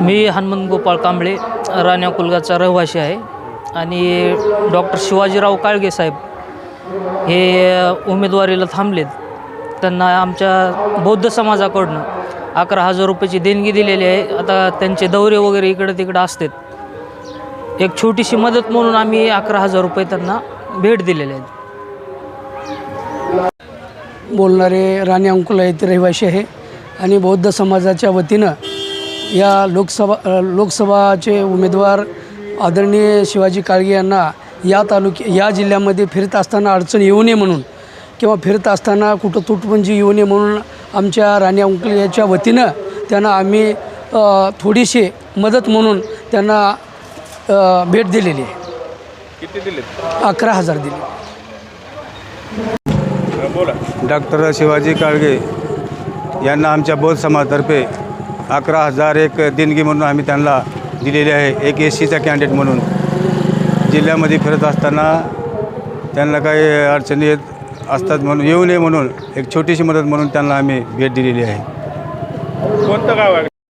मी हनुमंत गोपाळ कांबळे राण्या कुलगाचा रहिवासी आहे. आणि डॉक्टर शिवाजीराव काळगे साहेब हे उमेदवारीला थांबलेत. त्यांना आमच्या बौद्ध समाजाकडनं अकरा हजार रुपयाची देणगी दिलेली आहे. आता त्यांचे दौरे वगैरे इकडं तिकडं असतात. एक छोटीशी मदत म्हणून आम्ही अकरा हजार रुपये त्यांना भेट दिलेले आहेत. बोलणारे राणी अंकुला येथे रहिवासी आहे. आणि बौद्ध समाजाच्या वतीनं या लोकसभा लोकसभाचे उमेदवार आदरणीय शिवाजी काळगे यांना या तालुक्या या जिल्ह्यामध्ये फिरत असताना अडचण येऊ नये म्हणून किंवा फिरत असताना कुठं तुटपुंजी येऊ नये म्हणून आमच्या राणी अंकुल याच्या वतीनं त्यांना आम्ही थोडीशी मदत म्हणून त्यांना भेट दिलेली आहे. किती दिले अकरा हजार दिले. बोला. डॉक्टर शिवाजी काळगे यांना आमच्या बौद्ध समाजातर्फे अकरा हजार एक देणगी म्हणून आम्ही त्यांना दिलेली आहे एक एस सीचा कॅन्डिडेट म्हणून. जिल्ह्यामध्ये फिरत असताना त्यांना काही अडचणी येत असतात म्हणून येऊ नये म्हणून एक छोटीशी मदत म्हणून त्यांना आम्ही भेट दिलेली आहे. कोणतं गाव आहे?